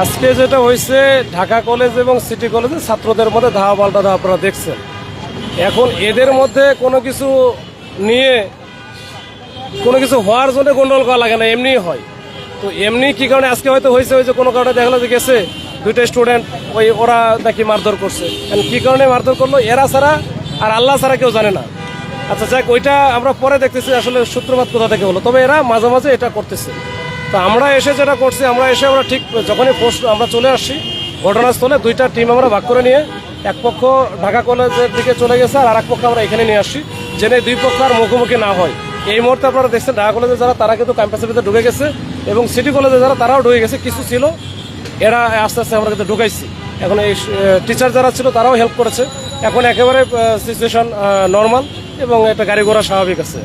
আজকে যেটা হয়েছে ঢাকা কলেজ এবং সিটি কলেজে ছাত্রদের মধ্যে ধাওয়া পাল্টা আপনারা দেখছেন। এখন এদের মধ্যে কোনো কিছু নিয়ে, কোনো কিছু হওয়ার জন্য গন্ডল করা লাগে না এমনি হয়। তো এমনি কি কারণে আজকে হয়তো হয়েছে হয়েছে কোনো কারণে দেখল যে গেছে, দুইটা স্টুডেন্ট, ওই ওরা নাকি মারধর করছে। কি কারণে মারধর করল? এরা ছাড়া আর আল্লাহ ছাড়া কেউ জানে না। আচ্ছা যাক, ওইটা আমরা পরে দেখতেছি, আসলে সূত্রপাত কোথা থেকে হলো? তবে এরা মাঝে মাঝে এটা করতেছে। তো আমরা এসে যেটা করছি, আমরা এসে আমরা ঠিক যখনই পোস্ট আমরা চলে আসছি, ঘটনাস্থলে দুইটা টিম আমরা ভাগ করে নিয়ে এক পক্ষ ঢাকা কলেজের দিকে চলে গেছে আর আরেক পক্ষ আমরা এখানে নিয়ে আসছি যেন দুই পক্ষ আর মুখোমুখি না হয়। এই মুহূর্তে আপনারা দেখছেন ঢাকা কলেজে যারা, তারা কিন্তু ক্যাম্পাসের ভিতরে ঢুকে গেছে এবং সিটি কলেজে যারা, তারাও ঢুকে গেছে। কিছু ছিল, এরা আস্তে আস্তে আমরা কিন্তু ঢুকাইছি। এখন এই টিচার যারা ছিল, তারাও হেল্প করেছে। এখন একেবারে সিচুয়েশন নর্মাল এবং এটা গাড়ি ঘোড়া স্বাভাবিক আছে।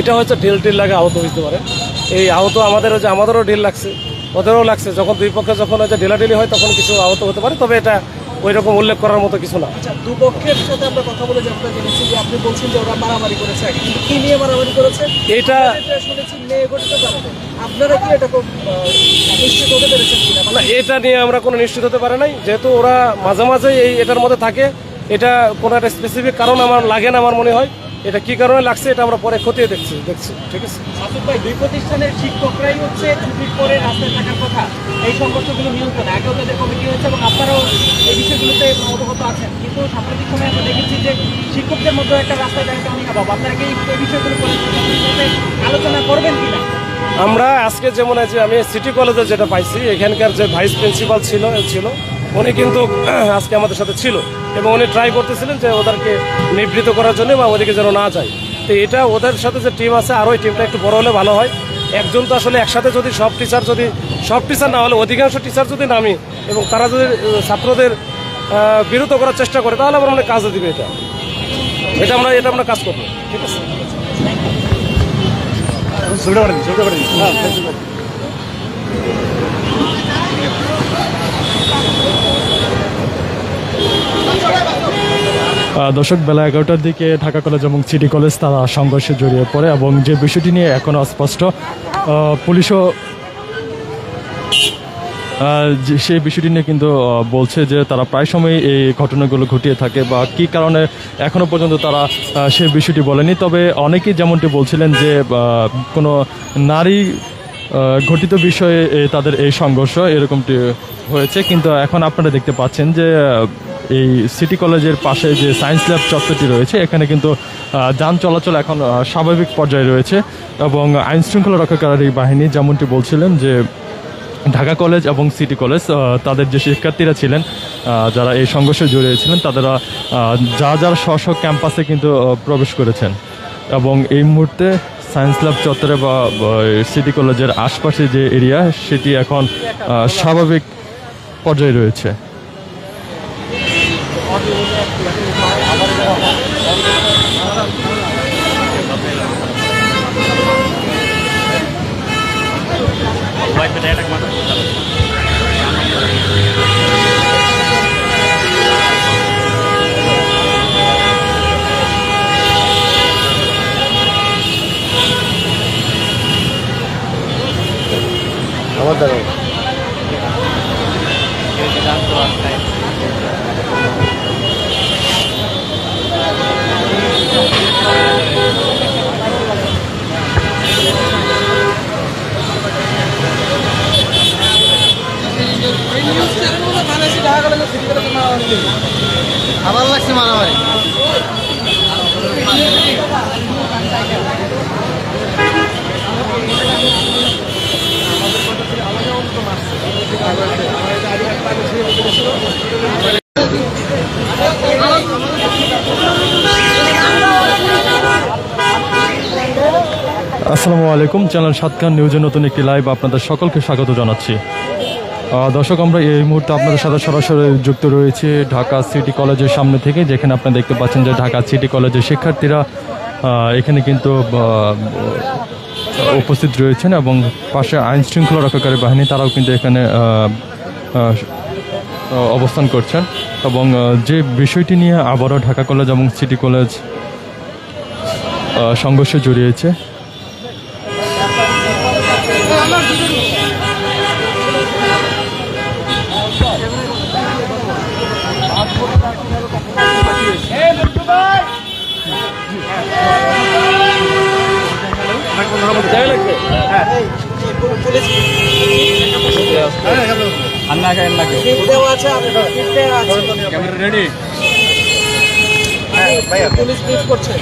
এটা হচ্ছে ঢিল টিল লাগে আহত হইতে পারে। এই আহত আমাদের যে আমাদেরও ঢিল লাগছে ওদেরও লাগছে। যখন দুই পক্ষে যখন হচ্ছে ঢিলাঢিলি হয় তখন কিছু আহত হতে পারে তবে এটা ওই রকম উল্লেখ করার মতো কিছু না। আচ্ছা দুপক্ষের সাথে আমরা কথা বলে জানতে পেরেছি যে আপনি বলছেন যে ওরা মারামারি করেছে কিন্তু কি নিয়ে মারামারি করেছে? এটা শুনেছি মেয়ে গঠিত আপনারা কি এটা নিশ্চিত হতে পেরেছেন না এটা নিয়ে আমরা কোনো নিশ্চিত হতে পারে নাই। যেহেতু ওরা মাঝে মাঝে এই এটার মধ্যে থাকে এটা কোনো একটা স্পেসিফিক কারণ আমার লাগে না আমার মনে হয়। এটা কি কারণে লাগছে এটা আমরা পরে খতিয়ে দেখছি দেখছি ঠিক আছে? মাসুদ ভাই দুই প্রতিষ্ঠানের শিক্ষকরাই হচ্ছে ছুটির পরে রাস্তায় থাকার কথা। এই সংঘর্ষগুলো নিয়ন্ত্রণে আগেও তাদের কমিটি হয়েছে এবং আপনারাও এই বিষয়গুলোতে অবগত আছেন। কিন্তু সাম্প্রতিক সময়ে আমরা দেখেছি যে শিক্ষকদের মধ্যে একটা রাস্তায় দাঁড়িয়ে অনেক অভাব। আপনারা কি এই বিষয়গুলো আলোচনা করবেন কিনা? আমরা আজকে যেমন আছে আমি সিটি কলেজে যেটা পাইছি এখানকার যে ভাইস প্রিন্সিপাল ছিল ছিল উনি কিন্তু আজকে আমাদের সাথে ছিল এবং উনি ট্রাই করতেছিলেন যে ওদেরকে নিবৃত করার জন্য বা ওদেরকে যেন না যায়। তো এটা ওদের সাথে যে টিম আছে আরও ওই টিমটা একটু বড় হলে ভালো হয়। একজন তো আসলে একসাথে যদি সব টিচার যদি সব টিচার না হলে অধিকাংশ টিচার যদি নামি এবং তারা যদি ছাত্রদের বিরত করার চেষ্টা করে তাহলে আমরা মনে হয় কাজে দিবে এটা। এটা আমরা এটা আমরা কাজ করব। ঠিক আছে? আহ, দর্শক, বেলা এগারোটার দিকে ঢাকা কলেজ এবং সিটি কলেজ তারা সংঘর্ষে জড়িয়ে পড়ে এবং যে বিষয়টি নিয়ে এখনও অস্পষ্ট পুলিশও সেই বিষয়টি নিয়ে কিন্তু বলছে যে তারা প্রায় সময় এই ঘটনাগুলো ঘটিয়ে থাকে বা কি কারণে এখনও পর্যন্ত তারা সেই বিষয়টি বলেনি। তবে অনেকেই যেমনটি বলছিলেন যে কোনো নারী ঘটিত বিষয়ে তাদের এই সংঘর্ষ এরকমটি হয়েছে। কিন্তু এখন আপনারা দেখতে পাচ্ছেন যে এই সিটি কলেজের পাশে যে সায়েন্স ল্যাব চত্বরটি রয়েছে এখানে কিন্তু যান চলাচল এখন স্বাভাবিক পর্যায়ে রয়েছে এবং আইন শৃঙ্খলা রক্ষাকারী বাহিনী যেমনটি বলছিলেন যে ঢাকা কলেজ এবং সিটি কলেজ তাদের যে শিক্ষার্থীরা ছিলেন যারা এই সংঘর্ষে জড়িয়েছিলেন তারা আহ, যা যার স্ব স্ব ক্যাম্পাসে কিন্তু প্রবেশ করেছেন এবং এই মুহূর্তে সায়েন্স ল্যাব চত্বরে বা সিটি কলেজের আশপাশে যে এরিয়া সেটি এখন স্বাভাবিক পর্যায়ে রয়েছে। আবার লাগছে মারামারি। আসসালামু আলাইকুম চ্যানেল সাতকান নিউজের নতুন একটি লাইভ আপনাদের সকলকে স্বাগত জানাচ্ছি। দর্শক, আমরা এই মুহূর্তে আপনাদের সাথে সরাসরি যুক্ত রয়েছে ঢাকা সিটি কলেজের সামনে থেকে, যেখানে আপনারা দেখতে পাচ্ছেন যে ঢাকা সিটি কলেজের শিক্ষার্থীরা এখানে কিন্তু উপস্থিত রয়েছেন এবং পাশে আইন শৃঙ্খলা রক্ষাকারী বাহিনী, তারাও কিন্তু এখানে অবস্থান করছেন এবং যে বিষয়টি নিয়ে আবারও ঢাকা কলেজ এবং সিটি কলেজ সংঘর্ষে জড়িয়েছে রেডি পুলিশ ব্রিফ করছে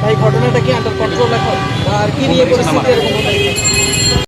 ভাই ঘটনাটা কি আন্ডার কন্ট্রোল এখন আর কি নিয়ে?